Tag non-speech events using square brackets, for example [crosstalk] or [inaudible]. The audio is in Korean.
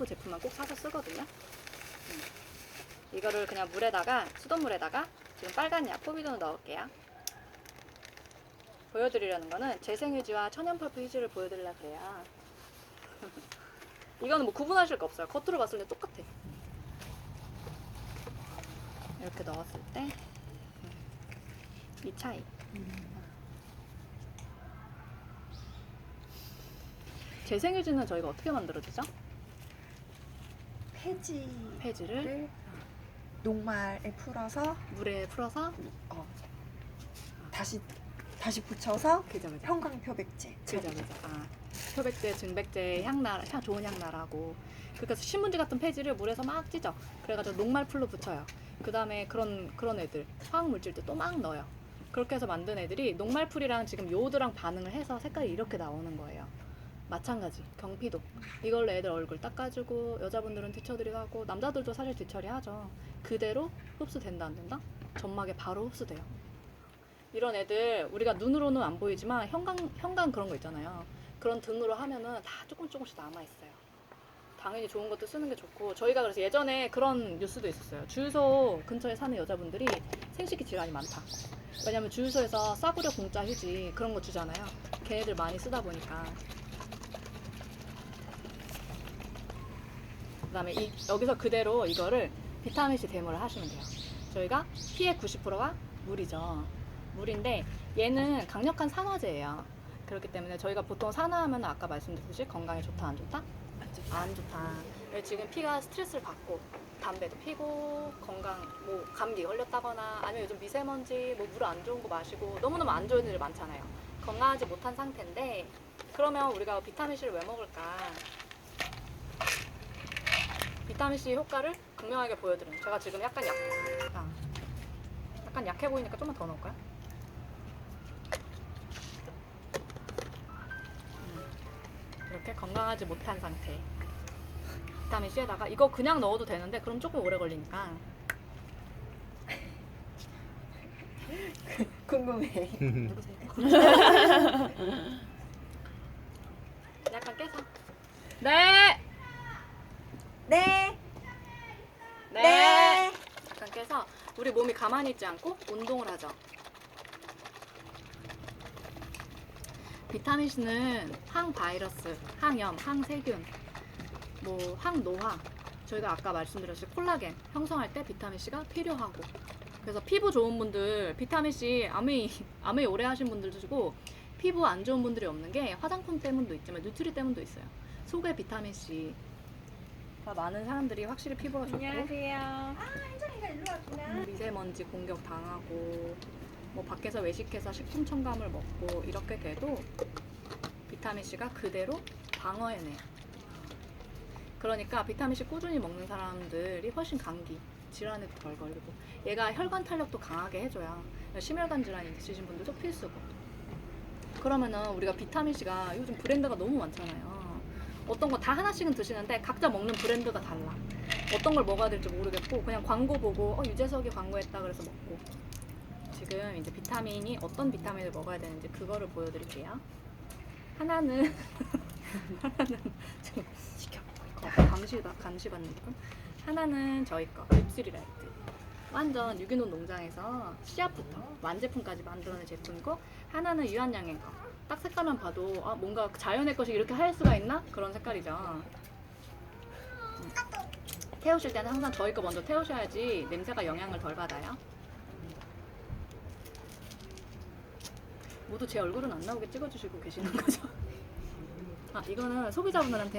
샤프 제품만 꼭 사서 쓰거든요. 음. 이거를 그냥 물에다가 수돗물에다가 지금 빨간 약 포비돈을 넣을게요. 보여드리려는 거는 재생유지와 천연 펄프 휴지를 보여드리려 그래요. [laughs] 이거는 뭐 구분하실 거 없어요. 겉으로 봤을 때 똑같아. 이렇게 넣었을 때 이 차이. 재생유지는 저희가 어떻게 만들어주죠? 폐지를 폐지를? 녹말에 풀어서 물에 풀어서? 어, 다시 다시 붙여서 그죠 그죠. 형광 표백제. 그죠 그죠. 아 표백제 증백제 향나 향 좋은 향 나라고. 그러니까 신문지 같은 폐지를 물에서 막 찢어. 그래가지고 녹말 풀로 붙여요. 그 다음에 그런 그런 애들 화학 물질도 또 막 넣어요. 그렇게 해서 만든 애들이 녹말풀이랑 지금 요오드랑 반응을 해서 색깔이 이렇게 나오는 거예요 마찬가지. 경피도. 이걸로 애들 얼굴 닦아주고 여자분들은 뒤처리도 하고 남자들도 사실 뒤처리 하죠. 그대로 흡수된다 안 된다? 점막에 바로 흡수돼요. 이런 애들 우리가 눈으로는 안 보이지만 형광 형광 그런 거 있잖아요. 그런 등으로 하면은 다 조금 조금씩 남아 있어요. 당연히 좋은 것도 쓰는 게 좋고 저희가 그래서 예전에 그런 뉴스도 있었어요. 주유소 근처에 사는 여자분들이 생식기 질환이 많다. 왜냐면 주유소에서 싸구려 공짜 휴지 그런 거 주잖아요. 걔네들 많이 쓰다 보니까 그다음에 이, 여기서 그대로 이거를 비타민C 데모를 하시면 돼요. 저희가 피의 90%가 물이죠. 물인데 얘는 강력한 산화제예요. 그렇기 때문에 저희가 보통 산화하면 아까 말씀드렸듯이 건강에 좋다 안 좋다? 안 좋다. 그래서 지금 피가 스트레스를 받고 담배도 피고 건강 뭐 감기 걸렸다거나 아니면 요즘 미세먼지 뭐 물 안 좋은 거 마시고 너무너무 안 좋은 일이 많잖아요. 건강하지 못한 상태인데 그러면 우리가 비타민 C를 왜 먹을까? 비타민 C 효과를 극명하게 보여드리는. 제가 지금 약간 약, 아, 약간 약해 보이니까 좀만 더 넣을까요? 음, 이렇게 건강하지 못한 상태. 비타민 C에다가 이거 그냥 넣어도 되는데 그럼 조금 오래 걸리니까 [laughs] 궁금해. 누구세요? [laughs] 약간 깨서. 네. 네. 네. 약간 깨서 우리 몸이 가만히 있지 않고 운동을 하죠. 비타민 C는 항바이러스, 항염, 항세균, 뭐 항노화, 저희가 아까 말씀드렸듯이 콜라겐 형성할 때 비타민 C가 필요하고 그래서 피부 좋은 분들 비타민 C 아무리 아무리 오래 하신 분들도 주고 피부 안 좋은 분들이 없는 게 화장품 때문도 있지만 뉴트리 때문도 있어요. 속에 비타민 C 가 많은 사람들이 확실히 피부가 좋고 아, 한정이가 일로 왔구나. 미세먼지 공격 당하고 뭐 밖에서 외식해서 식품 첨가물 먹고 이렇게 돼도 비타민 C가 그대로 방어해내요. 그러니까 비타민 C 꾸준히 먹는 사람들이 훨씬 감기 질환에도 덜 걸리고 얘가 혈관 탄력도 강하게 해줘야 심혈관 질환 있으신 분들도 필수고 그러면은 우리가 비타민 C가 요즘 브랜드가 너무 많잖아요. 어떤 거 다 하나씩은 드시는데 각자 먹는 브랜드가 달라. 어떤 걸 먹어야 될지 모르겠고 그냥 광고 보고 어, 유재석이 광고했다 그래서 먹고 지금 이제 비타민이 어떤 비타민을 먹어야 되는지 그거를 보여드릴게요. 하나는 [laughs] 하나는 지금 지켜보고 있다. 감시 감시 받는 분. 하나는 저희 거 립스리 라이트. 완전 유기농 농장에서 씨앗부터 완제품까지 만들어낸 제품이고 하나는 유한양의 거. 딱 색깔만 봐도 아 뭔가 자연의 것이 이렇게 할 수가 있나 그런 색깔이죠. 음. 태우실 때는 항상 저희 거 먼저 태우셔야지 냄새가 영향을 덜 받아요. 모두 제 얼굴은 안 나오게 찍어주시고 계시는 [laughs] 거죠? 아 이거는 소비자분들한테는